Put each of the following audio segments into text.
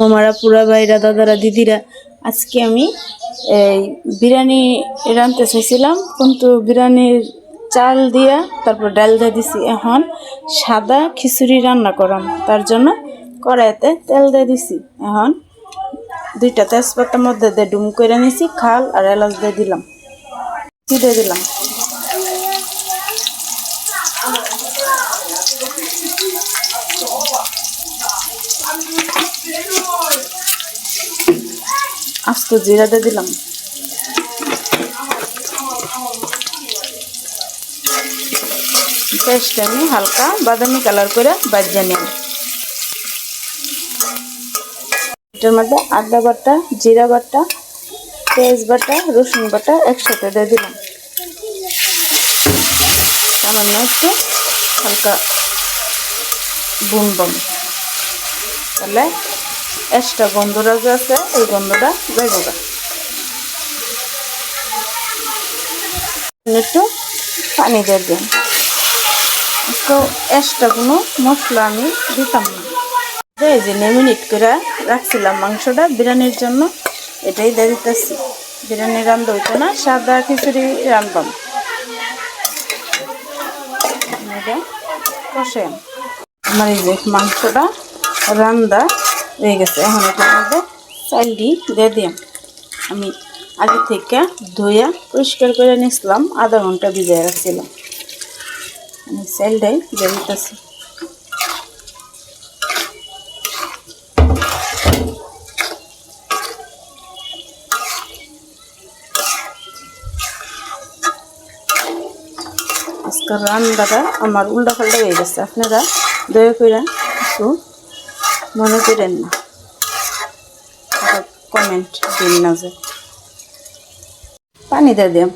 মামারা পুরা ভাইরা, দাদারা, দিদিরা, আজকে আমি এই বিরিয়ানি রাঁধতে চাইছিলাম, কিন্তু বিরিয়ানির চাল দিয়া তারপর ডাল দিয়ে দিছি। এখন সাদা খিচুড়ি রান্না করাম, তার জন্য কড়াইতে তেল দিয়ে দিছি। এখন দুইটা তেজপাতার মধ্যে দিয়ে ডুম করে নিছি, খাল আর এলাচ দিয়ে দিলাম। দিয়ে দিলাম। আস্ত জিরা দিয়ে দিলাম। পেস্টটা আমি হালকা বাদামি কালার করে বাজিয়ে নিলাম। এটার মধ্যে আদা বাটা, জিরা বাটা, পেঁয়াজ বাটা, রসুন বাটা একসাথে দিয়ে দিলাম। সামান্য একটু হালকা বুন বম তাহলে এক্সট্রা গন্ধটা যে আছে, এই গন্ধটা যাইব একটু পানি দিয়ে দিন। তো এক্সট্রা কোনো মশলা আমি দিতাম না। এই যে মিনিট করে রাখছিলাম মাংসটা বিরিয়ানির জন্য, এটাই দিয়ে দিতেছি। বিরিয়ানি রান্ধা হইতো না, সাদা খিচুড়ি রান্ধবাম এটা কষে আমার এই যে মাংসটা রান্দা হয়ে গেছে। এখন এটার মধ্যে চাইলটি দিয়ে দিলাম। আমি আগে থেকে ধুইয়া পরিষ্কার করে নিয়েছিলাম, আধা ঘণ্টা ভিজিয়ে রাখছিলাম। আমি চাইলটাই দিয়ে দিতেছি। রান্নাটা আমার উল্টা পাল্টা হয়ে গেছে। আপনারা দয়া করে একটু মনে করেন না। কমেন্ট দিন না যে পানি দিয়ে দিম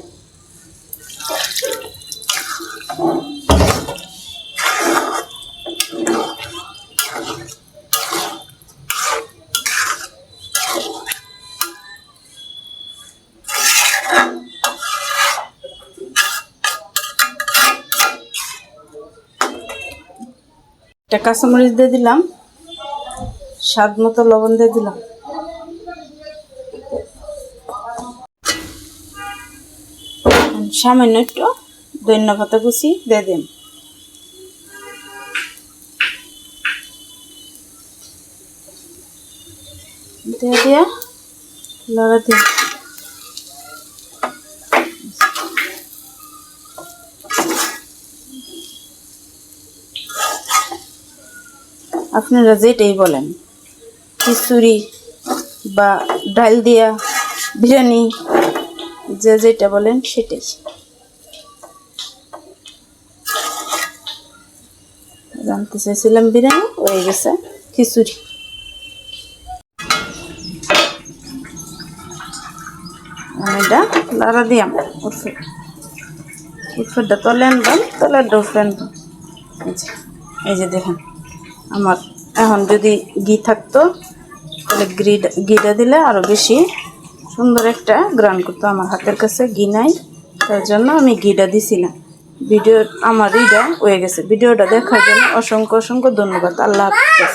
একটা কাঁচামরিচ দিয়ে দিলাম। স্বাদ মতো লবণ দিয়ে দিলাম। সামান্য একটু ধন্য পাতা কুচি দিয়ে দিন। দিন। আপনারা যেটাই বলেন। খিচুড়ি বা ডাল দিয়া বিরিয়ানি, যে যেটা বলেন সেটাই। জানতে চাইছিলাম বিরিয়ানি, হয়ে গেছে খিচুড়ি। এটা দিয়াম উঠফেরটা তলে তলেরটা উঠফে আনবাম এই যে দেখেন, আমার এখন যদি ঘি থাকতো, তাহলে গ্রিড ঘিটা দিলে আরও বেশি সুন্দর একটা গ্রান করতো আমার হাতের কাছে, ঘি নাই তার জন্য আমি ঘিটা দিছি না ভিডিও আমার ইটা হয়ে গেছে। ভিডিওটা দেখার জন্য অসংখ্য অসংখ্য ধন্যবাদ। আল্লাহ হাফিজ।